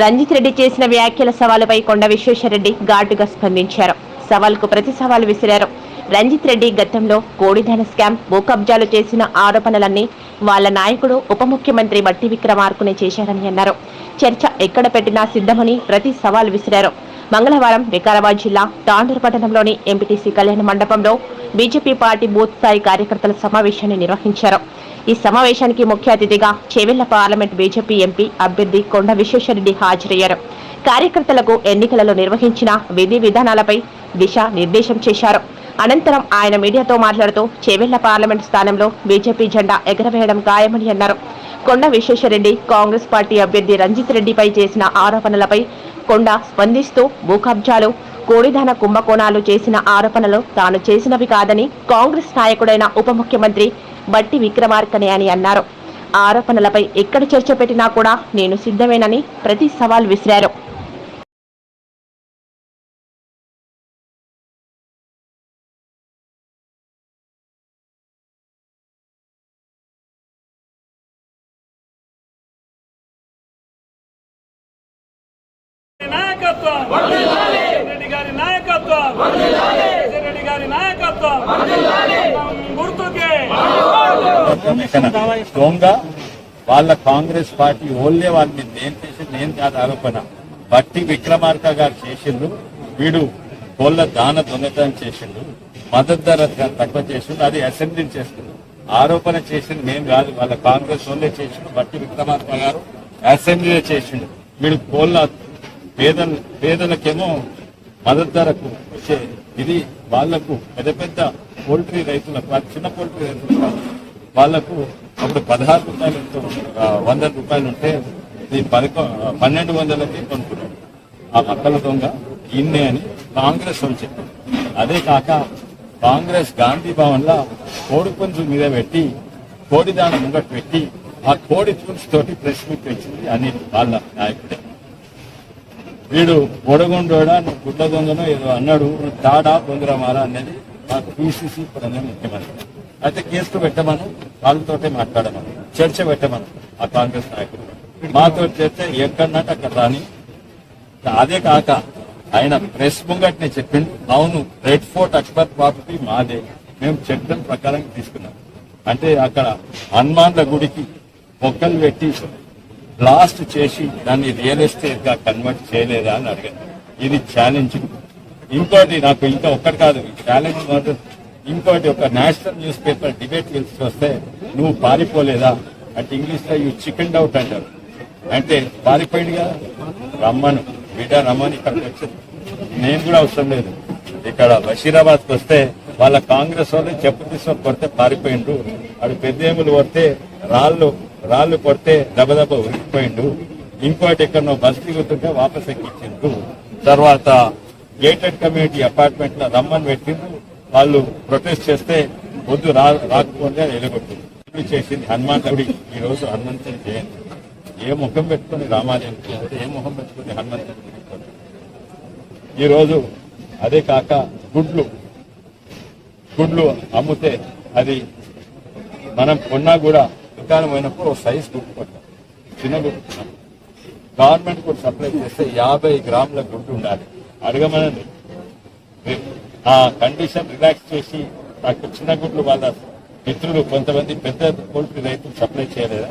రంజిత్ రెడ్డి చేసిన వ్యాఖ్యల సవాలుపై కొండ విశ్వేశ్వరరెడ్డి ఘాటుగా స్పందించారు. సవాల్కు ప్రతి సవాలు విసిరారు. రంజిత్ రెడ్డి గతంలో కోడిధన స్కామ్ భూ కబ్జాలు చేసిన ఆరోపణలన్నీ వాళ్ళ నాయకుడు ఉప ముఖ్యమంత్రి బట్టి విక్రమార్కునే చేశారని అన్నారు. చర్చ ఎక్కడ పెట్టినా సిద్ధమని ప్రతి సవాల్ విసిరారు. మంగళవారం వికారాబాద్ జిల్లా తాండూరు పట్టణంలోని ఎంపీటీసీ కళ్యాణ మండపంలో బీజేపీ పార్టీ బూత్ స్థాయి కార్యకర్తల సమావేశాన్ని నిర్వహించారు. ఈ సమావేశానికి ముఖ్య అతిథిగా చేవెళ్ళ పార్లమెంట్ బీజేపీ ఎంపీ అభ్యర్థి కొండ విశ్వేశ్వరరెడ్డి హాజరయ్యారు. కార్యకర్తలకు ఎన్నికలలో నిర్వహించిన విధి విధానాలపై దిశ నిర్దేశం చేశారు. అనంతరం ఆయన మీడియాతో మాట్లాడుతూ చేవెళ్ళ పార్లమెంట్ స్థానంలో బీజేపీ జెండా ఎగరవేయడం ఖాయమని అన్నారు. కొండ విశ్వేశ్వరరెడ్డి కాంగ్రెస్ పార్టీ అభ్యర్థి రంజిత్ రెడ్డిపై చేసిన ఆరోపణలపై కొండ స్పందిస్తూ భూకబ్జాలు కబ్జాలు కుంభకోణాలు చేసిన ఆరోపణలు తాను చేసినవి కాదని కాంగ్రెస్ నాయకుడైన ఉప ముఖ్యమంత్రి బట్టి విక్రమార్కనే అని అన్నారు. ఆరోపణలపై ఎక్కడ చర్చ పెట్టినా కూడా నేను సిద్ధమేనని ప్రతి సవాల్ విసిరారు. నాయకత్వం! రెడ్డి గారి నాయకత్వం! రెడ్డి గారి నాయకత్వం! దొంగ వాళ్ళ కాంగ్రెస్ పార్టీ ఓన్లే వాళ్ళని నేను చేసి నేను కాదు ఆరోపణ. బట్టి విక్రమార్క గారు చేసిండు వీడు కోళ్ళ దాన దొంగతనం చేసిండు. మద్దతు ధర తక్కువ చేసిండు. అది అసెంబ్లీ చేసిండు ఆరోపణ చేసింది నేను కాదు. వాళ్ళ కాంగ్రెస్ ఓన్లే చేసిండు. బట్టి విక్రమార్క గారు అసెంబ్లీలో చేసిండు. వీడు కోళ్ళ పేద పేదలకేమో మద్దతు ధరకు వచ్చే ఇది. వాళ్ళకు పెద్ద పెద్ద పోల్ట్రీ రైతులకు చిన్న పోల్ట్రీ రైతులకు వాళ్ళకు అప్పుడు పదహారు రూపాయలు వంద రూపాయలు ఉంటే ఇది పదకొ పన్నెండు వందలకి కొనుక్కున్నాడు ఆ మక్కల దొంగ ఇన్నే అని కాంగ్రెస్ వాళ్ళు చెప్పారు. అదే కాక కాంగ్రెస్ గాంధీ భవన్లో కోడి పుంజు మీద పెట్టి కోడి దాని ముంగట్ పెట్టి ఆ కోడి పుంజు తోటి ప్రెస్ మీట్ వచ్చింది అని వాళ్ళ నాయకుడే. వీడు ఒడగొండోడా నువ్వు గుడ్ల దొంగనో ఏదో అన్నాడు తాడా బొందరమారా అనేది మా పిసిసి ప్రధాన ముఖ్యమంత్రి. అయితే కేసులు పెట్టమను వాళ్ళతోటే మాట్లాడమను చర్చ పెట్టమను ఆ కాంగ్రెస్ నాయకుడు. మాతో చర్చ ఎక్కడన్నట్టు అక్కడ రాని. అదే కాక ఆయన ప్రెస్ ముంగట్నే చెప్పిండు అవును రెడ్ ఫోర్ట్ అక్బర్ ప్రాపర్టీ మాదే. మేము చట్టం ప్రకారం తీసుకున్నాం. అంటే అక్కడ హనుమాన్ల గుడికి మొక్కలు పెట్టి బ్లాస్ట్ చేసి దాన్ని రియల్ ఎస్టేట్గా కన్వర్ట్ చేయలేదా అని అడిగాను. ఇది ఛాలెంజ్ ఇంకోటి నాకు ఇంకా ఒక్కటి కాదు ఛాలెంజ్ మాత్రం ఇంకోటి ఒక నేషనల్ న్యూస్ పేపర్ డిబేట్ పిలిచి వస్తే నువ్వు పారిపోలేదా? అంటే ఇంగ్లీష్లో యూ చికెన్ అవుట్ అంటారు. అంటే పారిపోయింది కదా? రమ్మను. బిడ్డ రమ్మని ఇక్కడికి వచ్చింది నేను కూడా అవసరం లేదు. ఇక్కడ బషీరాబాద్ వస్తే వాళ్ళ కాంగ్రెస్ వాళ్ళు చెప్పు తీసుకొని కొడితే పారిపోయిండు అడు పెద్దేములు కొడితే రాళ్ళు రాళ్ళు కొడితే దెబ్బదెబ్బ ఉరికిపోయిండు ఇంకోటి ఇక్కడ నువ్వు బస్ దిగుతుంటే వాపస్ ఎక్కించిండు తర్వాత గేటెడ్ కమ్యూనిటీ అపార్ట్మెంట్లో రమ్మని పెట్టిండు వాళ్ళు ప్రొటెస్ట్ చేస్తే వద్దు రా రాకపోతే అని ఎలగొట్టింది. చేసింది హనుమాన్ గుడి. ఈ రోజు హనుమంతుని జయంతి. ఏ ముఖం పెట్టుకుని రామాలయం ఏ ముఖం పెట్టుకుని హనుమంతుని ఈరోజు అదే కాక గుడ్లు. గుడ్లు అమ్ముతే అది మనం కొన్నా కూడా దుకాణం పోయినప్పుడు సైజ్ గుడ్డు కొట్టాం చిన్న గుడ్డు గవర్నమెంట్ కూడా సప్లై చేస్తే యాభై గ్రాముల గుడ్డు ఉండాలి. అడగమనండి. ఆ కండిషన్ రిలాక్స్ చేసి నాకు చిన్న గుడ్లు వాళ్ళ మిత్రులు కొంతమంది పెద్ద పోల్ట్రీ రైతులు సప్లై చేయలేదా?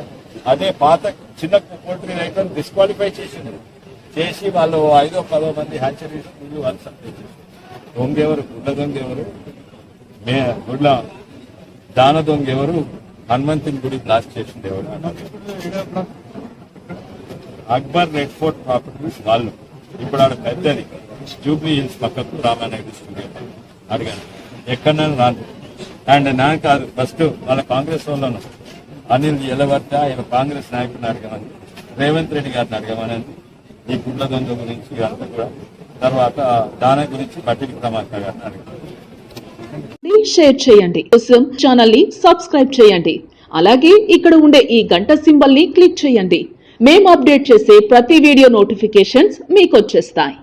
అదే పాత చిన్న పోల్ట్రీ రైతులను డిస్క్వాలిఫై చేసింది. చేసి వాళ్ళు ఐదో పదో మంది హ్యాచరీస్ వాళ్ళు సప్లై చేశారు దొంగ ఎవరు? గుడ్ల దొంగెవరు మే గుడ్ల దాన దొంగెవరు హనుమంతుని గుడి బ్లాస్ట్ చేసింది ఎవరు? అక్బర్ రెడ్ ఫోర్ట్ ప్రాపర్టీస్ వాళ్ళు. ఇప్పుడు ఆడ పెద్దది. జూబ్లీ హిల్స్ పక్కకు రామానాయుడు స్టూడియో అడిగాను ఎక్కడైనా రాను అండ్ నాకు కాదు ఫస్ట్ వాళ్ళ కాంగ్రెస్ వాళ్ళను. అనిల్ ఎలవర్త ఆయన కాంగ్రెస్ నాయకుడిని అడగమని. రేవంత్ రెడ్డి గారిని అడగమని ఈ గుడ్ల దొంగ గురించి ఇదంతా కూడా. తర్వాత దాని గురించి బట్టి విక్రమార్క గారిని అడిగాను షేర్ చేయండి. కోసం ఛానల్ని సబ్స్క్రైబ్ చేయండి. అలాగే ఇక్కడ ఉండే ఈ గంట సింబల్ని క్లిక్ చేయండి. మేము అప్డేట్ చేసే ప్రతి వీడియో నోటిఫికేషన్స్ మీకు వచ్చేస్తాయి.